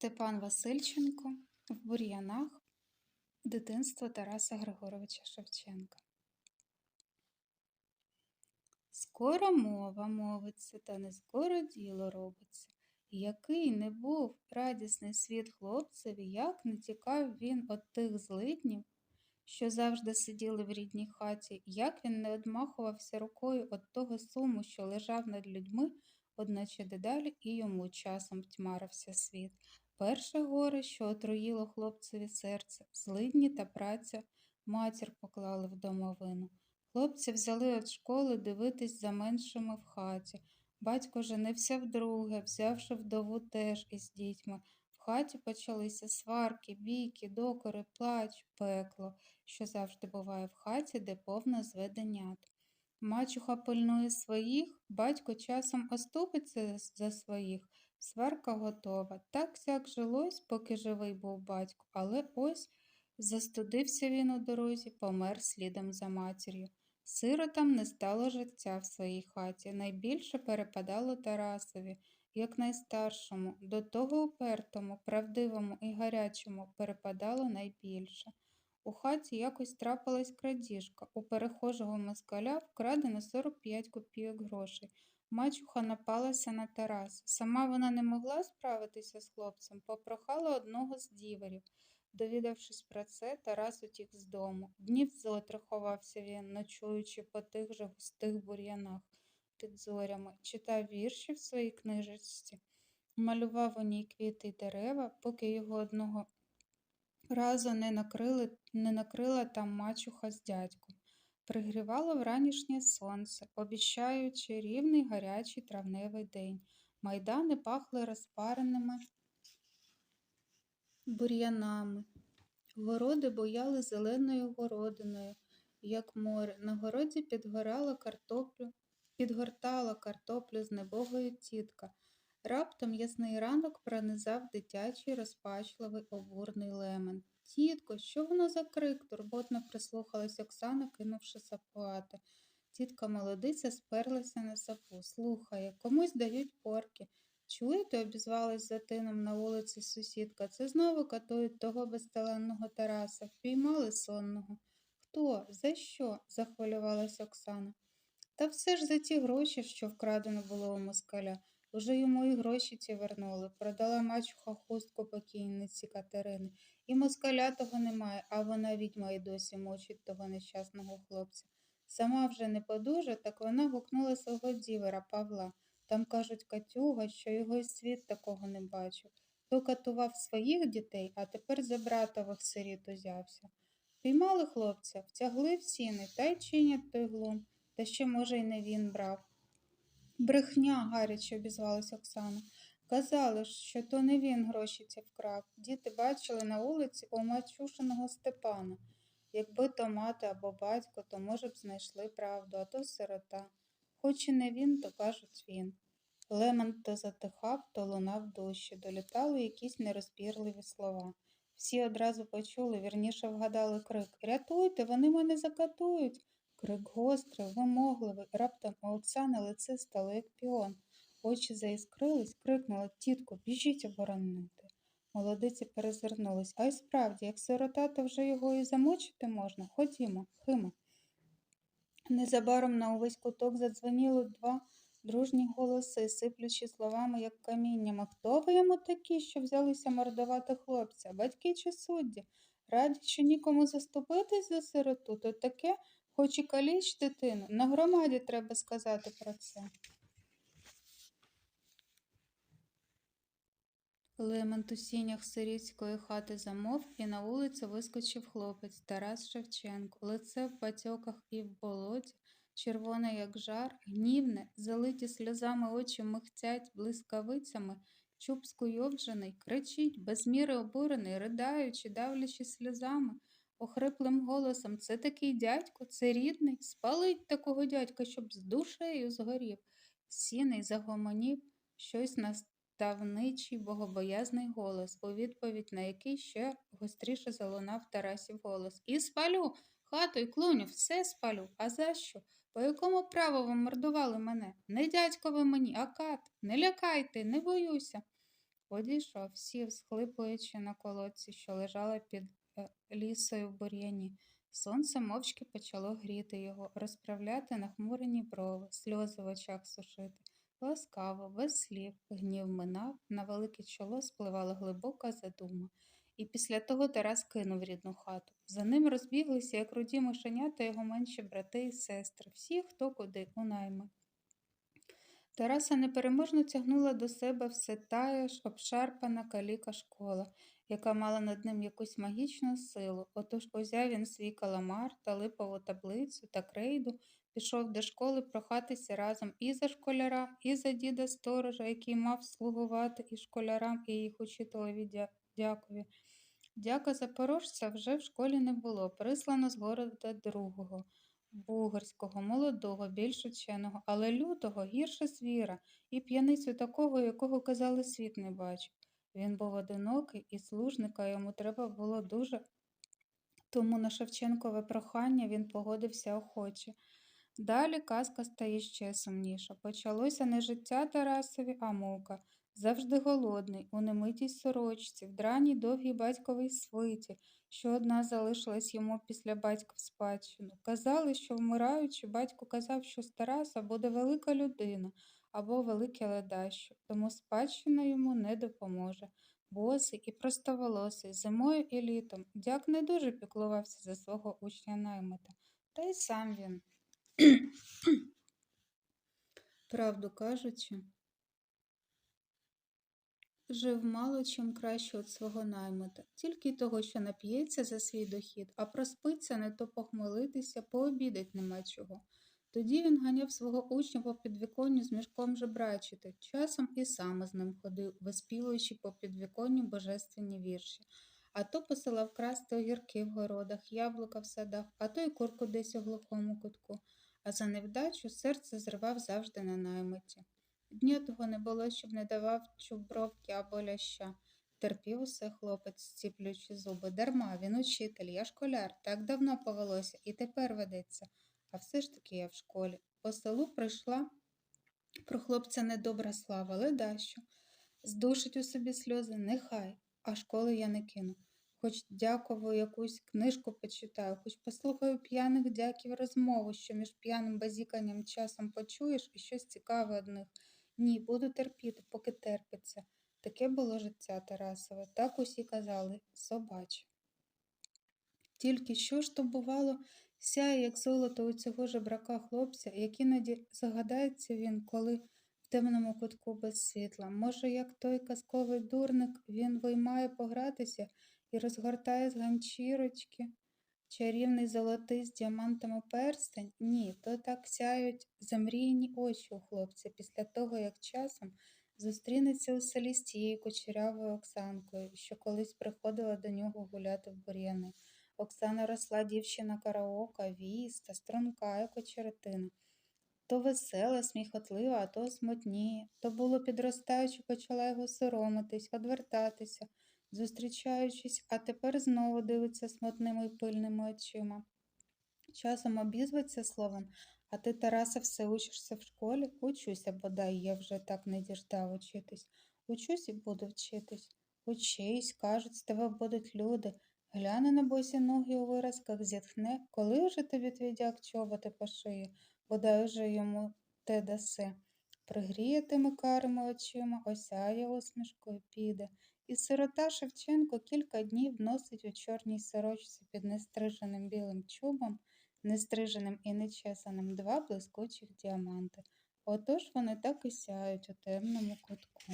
Степан Васильченко в бур'янах дитинство Тараса Григоровича Шевченка. Скоро мова мовиться, та не скоро діло робиться. Який не був радісний світ хлопцеві, як не тікав він від тих злиднів, що завжди сиділи в рідній хаті, як він не одмахувався рукою від того суму, що лежав над людьми, одначе дедалі і йому часом втьмарився світ. Перше горе, що отруїло хлопцеві серце, злидні та праця матір поклали в домовину. Хлопці взяли від школи дивитись за меншими в хаті. Батько женився вдруге, взявши вдову теж із дітьми. В хаті почалися сварки, бійки, докори, плач, пекло, що завжди буває в хаті, де повно зведенят. Мачуха пильнує своїх, батько часом оступиться за своїх, сварка готова. Так сяк жилось, поки живий був батько, але ось застудився він у дорозі, помер слідом за матір'ю. Сиротам не стало життя в своїй хаті. Найбільше перепадало Тарасові, як найстаршому, до того упертому, правдивому і гарячому перепадало найбільше. У хаті якось трапилась крадіжка. У перехожого москаля вкрадено 45 копійок грошей. Мачуха напалася на Тараса. Сама вона не могла справитися з хлопцем, попрохала одного з діверів. Довідавшись про це, Тарас утік з дому. Днів зотри ховався він, ночуючи по тих же густих бур'янах під зорями, читав вірші в своїй книжечці, малював у ній квіти й дерева, поки його одного разу не накрили, не накрила там мачуха з дядьком. Пригрівало вранішнє сонце, обіщаючи рівний гарячий травневий день. Майдани пахли розпареними бур'янами. Городи бояли зеленою городиною, як море. На городі підгорала картоплю, підгортала картоплю з небогою тітка. Раптом ясний ранок пронизав дитячий розпачливий обурний лемент. Тітко, що воно за крик? турботно прислухалась Оксана, кинувши сапувати. Тітка молодиця сперлася на сапу. Слухає, комусь дають порки. Чуєте, обізвалась за тином на вулиці сусідка. Це знову катують того безталанного Тараса. Впіймали сонного. Хто? За що? захвилювалась Оксана. Та все ж за ті гроші, що вкрадено було у москаля. Уже йому і гроші ці вернули. Продала мачуха хустку покійниці Катерини. І москаля того немає, а вона відьма й досі мочить того нещасного хлопця. Сама вже не подужа, так вона гукнула свого дівера Павла. Там кажуть Катюга, що його й світ такого не бачив. То катував своїх дітей, а тепер за братових сиріт узявся. Піймали хлопця, втягли в сіни та й чинять той глум, та ще, може, й не він брав. Брехня, гаряче обізвалась Оксана. Казали ж, що то не він гроші ці вкрав. Діти бачили на вулиці у мачушиного Степана. Якби то мати або батько, то, може б, знайшли правду, а то сирота. Хоч і не він, то кажуть він. Лемон то затихав, то лунав дощі, долітали якісь нерозбірливі слова. Всі одразу почули, вірніше вгадали крик Рятуйте, вони мене закатують. Крик гострий, вимогливий, раптом у Оксани лице стало, як піон. Очі заіскрились, крикнула тітко, біжіть оборонити. Молодиці перезирнулись. А й справді, як сирота, то вже його і замочити можна. Ходімо, химо. Незабаром на увесь куток задзвоніло два дружні голоси, сиплючи словами, як камінням. А хто ви йому такі, що взялися мордувати хлопця? Батьки чи судді? Раді, що нікому заступитись за сироту, то таке, хоч і каліч дитину. На громаді треба сказати про це. Лемент у сінях сирітської хати замов, і на вулицю вискочив хлопець Тарас Шевченко. Лице в патьоках і в болоті, червоне, як жар, гнівне, залиті сльозами очі михтять блискавицями, чуб скуйовджений, кричить, без міри обурений, riдаючи, давлячи сльозами, охриплим голосом Це такий дядько, це рідний, спалить такого дядька, щоб з душею згорів. Сіний загомонів щось на Тавничий богобоязний голос, у відповідь на який ще гостріше залунав Тарасів голос. І спалю, хату й клуню, все спалю. А за що? По якому праву ви мордували мене? Не дядько ви мені, а кат. Не лякайте, не боюся. Одійшов, сів, схлипуючи на колодці, що лежала під лісою в бур'яні. Сонце мовчки почало гріти його, розправляти нахмурені брови, сльози в очах сушити. Ласкаво, без слів, гнів минав, на велике чоло спливала глибока задума. І після того Тарас кинув рідну хату. За ним розбіглися, як руді мишенята, його менші брати і сестри, всі, хто куди, у найми. Тараса непереможно тягнула до себе все тая ж обшарпана каліка школа, яка мала над ним якусь магічну силу. Отож узяв він свій каламар та липову таблицю та крейду, пішов до школи прохатися разом і за школяра, і за діда сторожа, який мав слугувати і школярам, і їх учителеві дя- дякові. Дяка запорожця вже в школі не було, прислано з города другого, бугорського, молодого, більш ученого, але лютого, гірше звіра, і п'яницю такого, якого казали світ не бачив. Він був одинокий і служника йому треба було дуже. Тому на Шевченкове прохання він погодився охоче. Далі казка стає ще сумніша. Почалося не життя Тарасові, а мука. Завжди голодний, у немитій сорочці, в драній довгій батьковій свиті, що одна залишилась йому після батька в спадщину. Казали, що вмираючи, батько казав, що з Тараса буде велика людина або велике ледащо, тому спадщина йому не допоможе. Босий і простоволосий, зимою і літом, дяк не дуже піклувався за свого учня наймита, та й сам він. Правду кажучи, жив мало чим краще від свого наймита, тільки того, що нап'ється за свій дохід, а проспиться не то похмелитися, пообідать нема чого. Тоді він ганяв свого учня по підвіконню з мішком жебрачити, часом і сам з ним ходив, виспівуючи по підвіконню божественні вірші. А то посилав красти огірки в городах, яблука в садах, а то й курку десь у глухому кутку. А за невдачу серце зривав завжди на наймиті. Дня того не було, щоб не давав чубровки або ляща. Терпів усе хлопець, зціплюючи зуби. Дарма, він учитель, я школяр, так давно повелося і тепер ведеться. А все ж таки я в школі. По селу прийшла про хлопця недобра слава, ледащо. Здушить у собі сльози, нехай, а школи я не кину. Хоч дякову якусь книжку почитаю, хоч послухаю п'яних дяків розмову, що між п'яним базіканням часом почуєш і щось цікаве одних. Ні, буду терпіти, поки терпиться. Таке було життя Тарасове, так усі казали, собаче. Тільки що ж то бувало, сяє, як золото у цього жебрака хлопця, як іноді загадається він, коли в темному кутку без світла. Може, як той казковий дурник, він виймає погратися і розгортає з ганчірочки чарівний золотий з діамантами перстень? Ні, то так сяють замріяні очі у хлопця після того, як часом зустрінеться у селі з тією кучерявою Оксанкою, що колись приходила до нього гуляти в бур'яни. Оксана росла дівчина караока, віста, струнка, як очеретина. То весела, сміхотлива, а то смутніє. То було підростаючи, почала його соромитись, одвертатися, зустрічаючись, а тепер знову дивиться смутними й пильними очима. Часом обізветься словом, а ти, Тараса, все учишся в школі? Учуся, бодай, я вже так не діждав учитись. Учусь і буду вчитись. Учись, кажуть, з тебе будуть люди. Гляне на босі ноги у виразках, зітхне, коли вже тобі твій дяк чоботи по шиї, бодай уже йому те дасе. Пригріє тими карими очима, осяє усмішкою, піде. І сирота Шевченко кілька днів носить у чорній сорочці під нестриженим білим чубом, нестриженим і нечесаним два блискучих діаманти. Отож вони так і сяють у темному кутку.